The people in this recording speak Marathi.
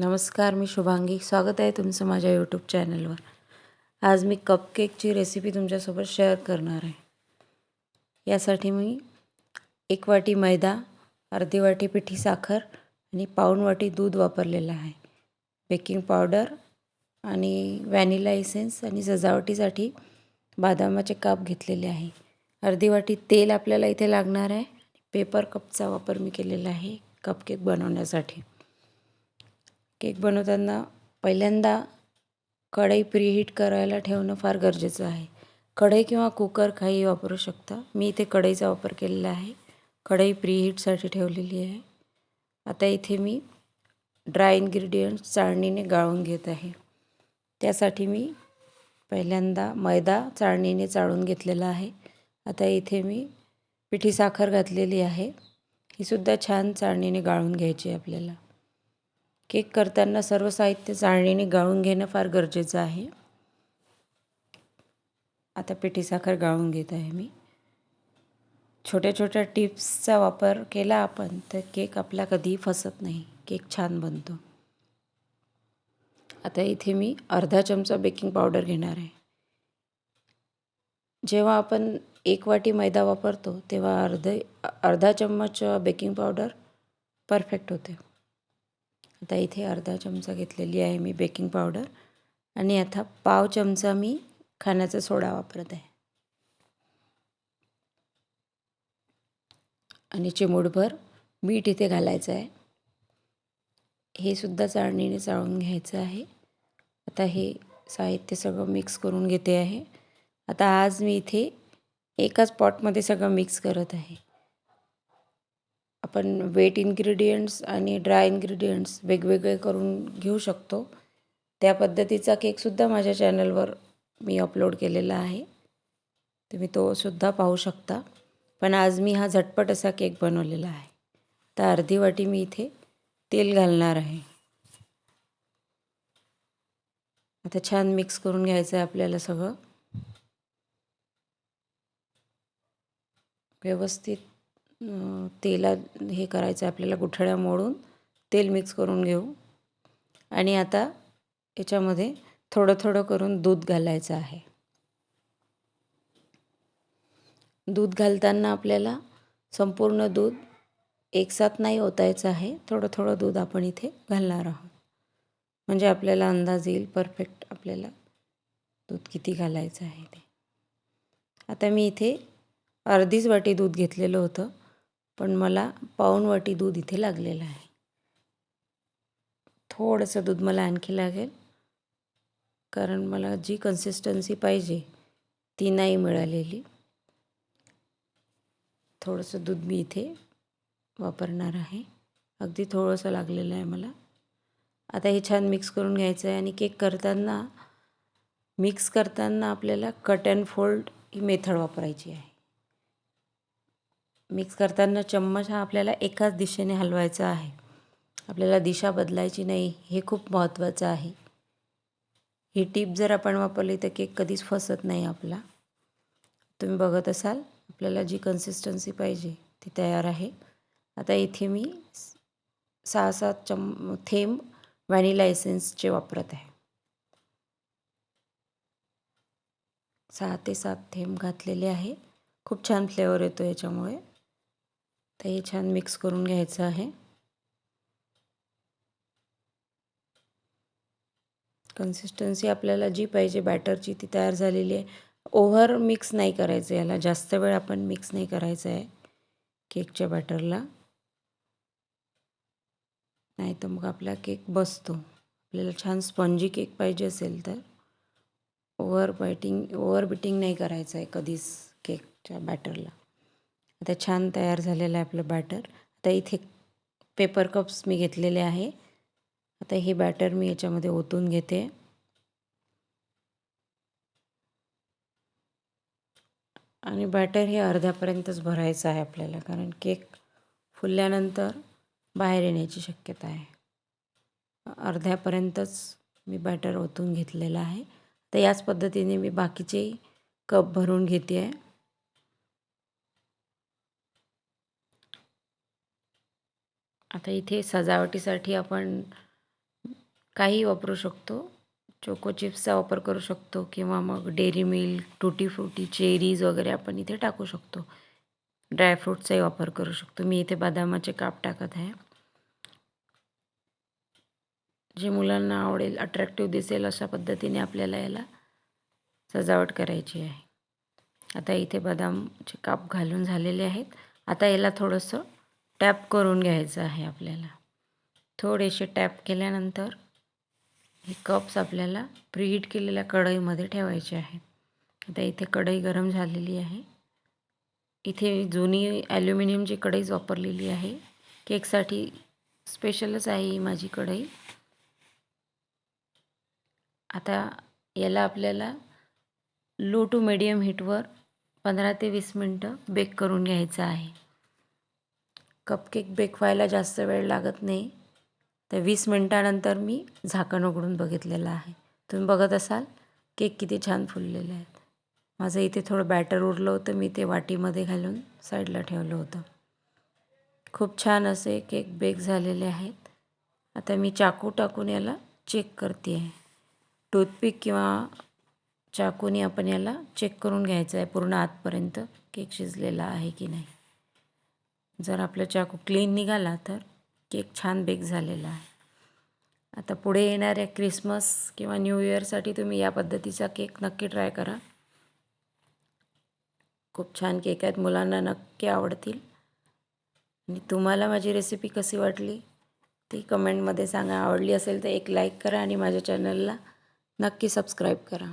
नमस्कार मी शुभांगी. स्वागत आहे तुमचं माझ्या यूट्यूब चॅनलवर आज मी कपकेकची रेसिपी तुमच्यासोबत शेअर करणार आहे. यासाठी मी एक वाटी मैदा अर्धी वाटी पिठी साखर आणि पाऊण वाटी दूध वापरलेलं आहे. बेकिंग पावडर आणि व्हॅनिला इसेन्स आणि सजावटीसाठी बदामाचे काप घेतलेले आहे. अर्धी वाटी तेल आपल्याला इथे लागणार आहे. पेपर कपचा वापर मी केलेला आहे. कपकेक बनवण्यासाठी. केक बनवताना पहिल्यांदा कढई प्रीहीट करायला ठेवणं फार गरजेचं आहे. कढई किंवा कुकर काही वापरू शकता. मी इथे कढईचा वापर केलेला आहे. कढई प्रीहीटसाठी ठेवलेली आहे. आता इथे मी ड्राय इन्ग्रेडियंट्स चाळणीने गाळून घेत आहे. त्यासाठी मी पहिल्यांदा मैदा चाळणीने चाळून घेतलेला आहे. आता इथे मी पिठी साखर घातलेली आहे. ही सुद्धा छान चाळणीने गाळून घ्यायची आपल्याला. केक करताना सर्व साहित्य चाळणीने गाळून घेणं फार गरजेचं आहे. आता पिठी साखर गाळून घेत आहे मी. छोट्या छोट्या टिप्सचा वापर केला आपण तर केक आपला कधीही फसत नाही. केक छान बनतो. आता इथे मी अर्धा चमचा बेकिंग पावडर घेणार आहे. जेव्हा आपण एक वाटी मैदा वापरतो तेव्हा अर्धे अर्धा चम्मच बेकिंग पावडर परफेक्ट होते. आता इथे अर्धा चमचा घेतलेली आहे मी बेकिंग पावडर. आणि आता पाव चमचा मी खाण्याचा सोडा वापरत आहे. आणि चिमूटभर मीठ इथे घालायचं आहे. हे सुद्धा चाळणीने चाळून घ्यायचं आहे. आता हे साहित्य सगळं मिक्स करून घेते आहे. आता आज मी इथे एकाच पॉटमध्ये सगळं मिक्स करत आहे. आपण वेट इन्ग्रेडियंट्स आणि ड्राय इन्ग्रेडियंट्स वेगवेगळे करून घेऊ शकतो. त्या पद्धतीचा केकसुद्धा माझ्या चॅनलवर मी अपलोड केलेला आहे. तुम्ही तो सुद्धा पाहू शकता. पण आज मी हा झटपट असा केक बनवलेला आहे. तर अर्धी वाटी मी इथे तेल घालणार आहे. आता छान मिक्स करून घ्यायचं आहे आपल्याला सगळं. व्यवस्थित तेला हे करायचं आहे आपल्याला गुठळ्या मोडून तेल मिक्स करून घेऊ. आणि आता याच्यामध्ये थोडं थोडं करून दूध घालायचं आहे. दूध घालताना आपल्याला संपूर्ण दूध एकसाथ नाही ओतायचं आहे. थोडं थोडं दूध आपण इथे घालणार आहोत. म्हणजे आपल्याला अंदाज येईल परफेक्ट आपल्याला दूध किती घालायचं आहे ते. आता मी इथे अर्धीच वाटी दूध घेतलेलं होतं. पण मला पाऊणवाटी दूध इथे लागलेलं आहे. थोडंसं दूध मला आणखी लागेल. कारण मला जी कन्सिस्टन्सी पाहिजे ती नाही मिळालेली. थोडंसं दूध मी इथे वापरणार आहे. अगदी थोडंसं लागलेलं आहे मला. आता हे छान मिक्स करून घ्यायचं आहे आणि केक करताना मिक्स करताना आपल्याला कट अँड फोल्ड ही मेथड वापरायची आहे. मिक्स करताना चम्मच हा आपल्याला एकाच दिशेने हलवायचा आहे. आपल्याला दिशा बदलायची नाही हे खूप महत्त्वाचं आहे. ही टीप जर आपण वापरली तर केक कधीच फसत नाही आपला. तुम्ही बघत असाल आपल्याला जी कन्सिस्टन्सी पाहिजे ती तयार आहे. आता इथे मी सहा सात चम थेंब व्हॅनिला एसेन्सचे वापरत आहे. सहा ते सात थेंब घातलेले आहे. खूप छान फ्लेवर येतो याच्यामुळे. तर हे छान मिक्स करून घ्यायचं आहे. कन्सिस्टन्सी आपल्याला जी पाहिजे बॅटरची ती तयार झालेली आहे. ओव्हर मिक्स नाही करायचं याला. जास्त वेळ आपण मिक्स नाही करायचं आहे केकच्या बॅटरला नाही तर मग आपला केक बसतो. आपल्याला छान स्पंजी केक पाहिजे असेल तर. ओव्हर बायटिंग ओव्हर बिटिंग नाही करायचं आहे कधीच केकच्या बॅटरला आता छान तयार झालेलं आहे आपलं बॅटर आता इथे पेपर कप्स मी घेतलेले आहे. आता हे बॅटर मी याच्यामध्ये ओतून घेते. आणि बॅटर हे अर्ध्यापर्यंतच भरायचं आहे आपल्याला कारण केक फुलल्यानंतर बाहेर येण्याची शक्यता आहे. अर्ध्यापर्यंतच मी बॅटर ओतून घेतलेलं आहे. तर याच पद्धतीने मी बाकीचे कप भरून घेते. आहे आता इथे सजावटीसाठी आपण काही वापरू शकतो. चोको चिप्सचा वापर करू शकतो किंवा मग Dairy Milk tutti frutti cherries वगैरे आपण इथे टाकू शकतो. ड्रायफ्रूटचाही वापर करू शकतो. मी इथे बदामाचे काप टाकत आहे. जे मुलांना आवडेल अट्रॅक्टिव्ह दिसेल अशा पद्धतीने आपल्याला याला सजावट करायची आहे. आता इथे बदामचे काप घालून झालेले आहेत. आता याला थोडंसं टॅप करून घ्यायचं आहे आपल्याला. थोडेसे टॅप केल्यानंतर हे कप्स आपल्याला प्रीहीट केलेल्या कढईमध्ये ठेवायचे आहेत. आता इथे कढई गरम झालेली आहे. इथे जुनी ॲल्युमिनियमची कढईच वापरलेली आहे. केकसाठी स्पेशलच आहे ही माझी कढई. आता याला आपल्याला लो टू मिडियम हीटवर पंधरा ते वीस मिनटं बेक करून घ्यायचं आहे. कपकेक बेक व्हायला जास्त वेळ लागत नाही. तर वीस मिनटानंतर मी झाकण उघडून बघितलेलं आहे. तुम्ही बघत असाल केक किती छान फुललेले आहेत. माझं इथे थोडं बॅटर उरलं होतं मी ते वाटीमध्ये घालून साईडला ठेवलं होतं. खूप छान असे केक बेक झालेले आहेत. आता मी चाकू टाकून याला चेक करते आहे. टूथपिक किंवा चाकूने आपण याला चेक करून घ्यायचं आहे पूर्ण आतपर्यंत केक शिजलेला आहे की नाही. जर आपला चाकू क्लीन निघाला तर केक छान बेक झालेला आहे. आता पुढे येणाऱ्या क्रिसमस किंवा न्यू इयरसाठी तुम्ही या पद्धतीचा केक नक्की ट्राय करा. खूप छान केक आहेत मुलांना नक्की आवडतील. आणि तुम्हाला माझी रेसिपी कशी वाटली ती कमेंटमध्ये सांगा. आवडली असेल तर एक लाईक करा आणि माझ्या चॅनलला नक्की सबस्क्राईब करा.